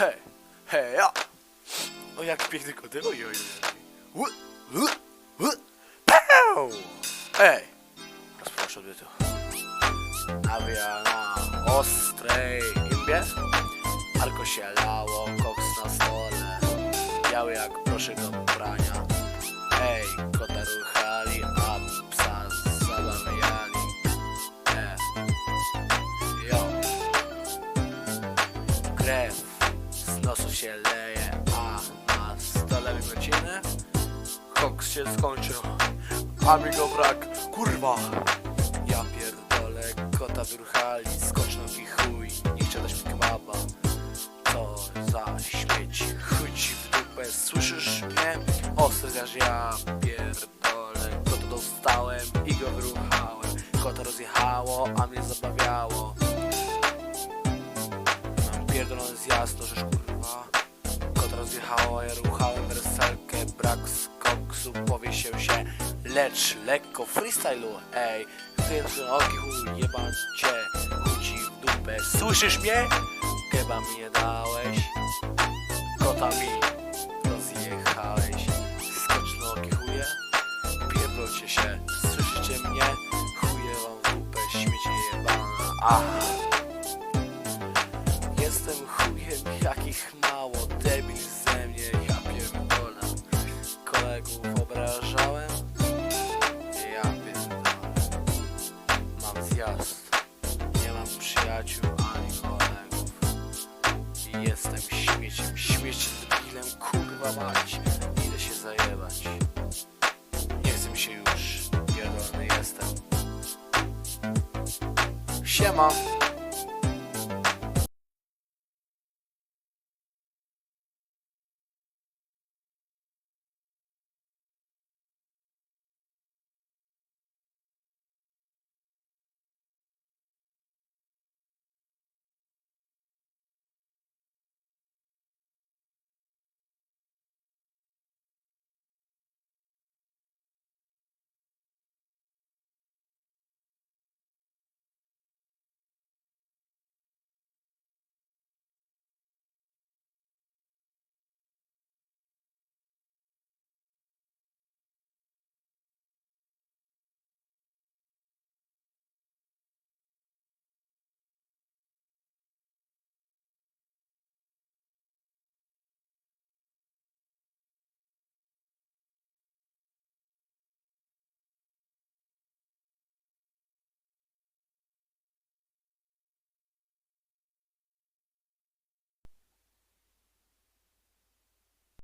Hej, hej, ja! O, jaki piękny koty, oj, oj, oj. Peł! Ej! Rozproszę odbytu. Nawija na ostrej imbie. Arko się lało, koks na stole. Biały jak proszek do prania. Ej, kota ruchali, a psa zabawiali. E. Jo. Krew nosu się leje, a na stole godziny koks się skończył, a mi go brak, kurwa. Ja pierdolę, kota wyruchali, skocz nogi chuj, nie mi kebaba. Co za śmieć, chuj ci w dupę, słyszysz mnie? Ostrygasz ja pierdolę, kota dostałem i go wyruchałem. Kota rozjechało, a mnie zabawiało. Pierdolony zjazd, to Kot rozjechało, ja ruchałem werselkę Brak z koksu, powiesił się Lecz lekko. Freestylu, ej Kręcę oki, chuj, jebać cię Chuj ci w dupę, słyszysz mnie? Keba mi nie dałeś. Kota mi rozjechałeś. Skoczne oki chuje. Pierdolcie się, słyszycie mnie? Chuje wam w dupę, śmiecie jebana Ach Jestem chujem jakich mało, jestem śmieciem, śmieciem debilem, kurwa mać. Idę się zajebać. Nie chcę się już, pierdolony jestem. Siema